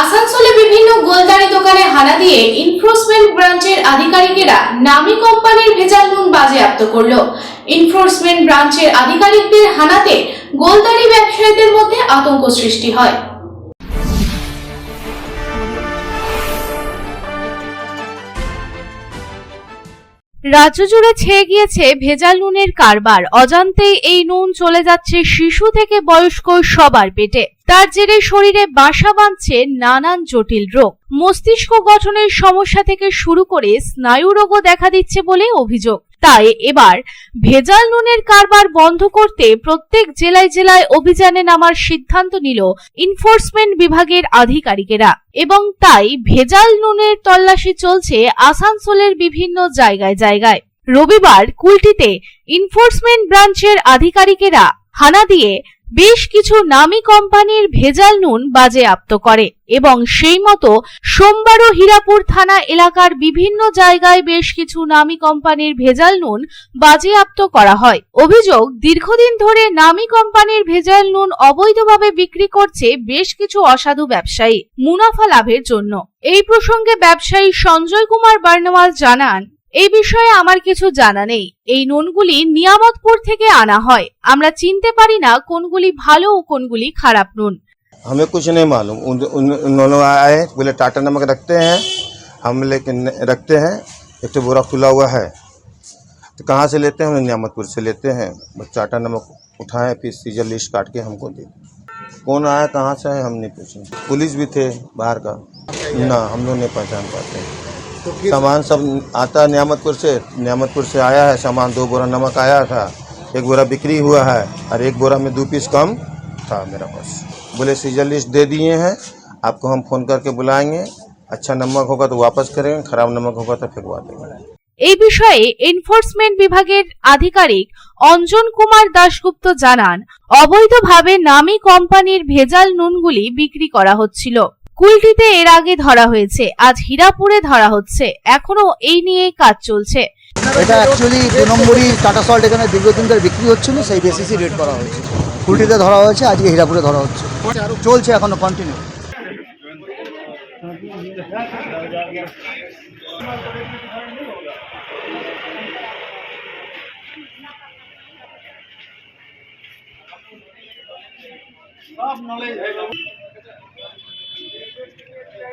আসানসোলে বিভিন্ন গোলদারি দোকানে হানা দিয়ে এনফোর্সমেন্ট ব্রাঞ্চের আধিকারিকেরা নামী কোম্পানির ভেজাল নুন বাজেয়াপ্ত করল। এনফোর্সমেন্ট ব্রাঞ্চের আধিকারিকদের হানাতে গোলদারি ব্যবসায়ীদের মধ্যে আতঙ্ক সৃষ্টি হয়। রাজ্য জুড়ে ছেয়ে গিয়েছে ভেজাল নুনের কারবার। অজান্তেই এই নুন চলে যাচ্ছে শিশু থেকে বয়স্ক সবার পেটে। তার জেরে শরীরে বাসা বাঁধছে নানান জটিল রোগ। মস্তিষ্ক গঠনের সমস্যা থেকে শুরু করে স্নায়ু রোগও দেখা দিচ্ছে বলে অভিযোগ। তাই এবার ভেজাল নুনের কারবার বন্ধ করতে প্রত্যেক জেলায় জেলায় অভিযানে নামার সিদ্ধান্ত নিল ইনফোর্সমেন্ট বিভাগের আধিকারিকেরা। এবং তাই ভেজাল নুনের তল্লাশি চলছে আসানসোলের বিভিন্ন জায়গায় জায়গায়। রবিবার কুলটিতে ইনফোর্সমেন্ট ব্রাঞ্চের আধিকারিকেরা হানা দিয়ে বেশ কিছু নামী কোম্পানির ভেজাল নুন বাজেয়াপ্ত করে এবং সেই মতো সোমবারও হীরাপুর থানা এলাকার বিভিন্ন জায়গায় বেশ কিছু নামী কোম্পানির ভেজাল নুন বাজেয়াপ্ত করা হয়। অভিযোগ, দীর্ঘদিন ধরে নামী কোম্পানির ভেজাল নুন অবৈধভাবে বিক্রি করছে বেশ কিছু অসাধু ব্যবসায়ী, মুনাফা লাভের জন্য। এই প্রসঙ্গে ব্যবসায়ী সঞ্জয় কুমার বার্নওয়াল জানান এই বিষয়ে আমার কিছু জানা নেই এই নুনগুলি নিয়ামতপুর থেকে আনা হয় আমরা চিনতে পারি না কোনগুলি ভালো ও কোনগুলি খারাপ নুন हमें कुछ नहीं मालूम उन, उन, उन्होंने आए बोले टाटा नमक रखते हैं हम लेकिन रखते हैं एक तो बोरा खुला हुआ है तो कहाँ से लेते हैं हम नियामतपुर से लेते हैं बस टाटा नमक उठाएं फिर सीजर लिस्ट काट के हमको दे कौन आया कहाँ से आए हम नहीं पूछे पुलिस भी थे बाहर का ना हम लोग नहीं पहचान पाते सामान सब आता है नियामतपुर से नियामतपुर से आया है सामान दो बोरा नमक आया था एक बोरा बिक्री हुआ है और एक बोरा में दो पीस कम था मेरा पास बोले सीजर लिस्ट दे दिए हैं आपको हम फ़ोन करके बुलाएंगे अच्छा नमक होगा तो वापस करेंगे खराब नमक होगा तो फिरवा देंगे এই বিষয়ে এনফোর্সমেন্ট বিভাগের আধিকারিক অঞ্জন কুমার দাশগুপ্ত জানান অবৈধভাবে নামী কোম্পানির ভেজাল নুনগুলি বিক্রি করা হচ্ছিল কুলটিতে এর আগে ধরা হয়েছে আজ হীরাপুরে ধরা হচ্ছে। এখনও এই নিয়ে কাজ চলছে। এটা অ্যাকচুয়ালি দু নম্বরই টাটা সল্ট এখানে দীর্ঘদিন ধরে বিক্রি হচ্ছিল সেই বেসিসই রেড করা হয়েছে। কুলটিতে ধরা হয়েছে আজকে হীরাপুরে ধরা হচ্ছে। চলছে এখনও কন্টিনিউ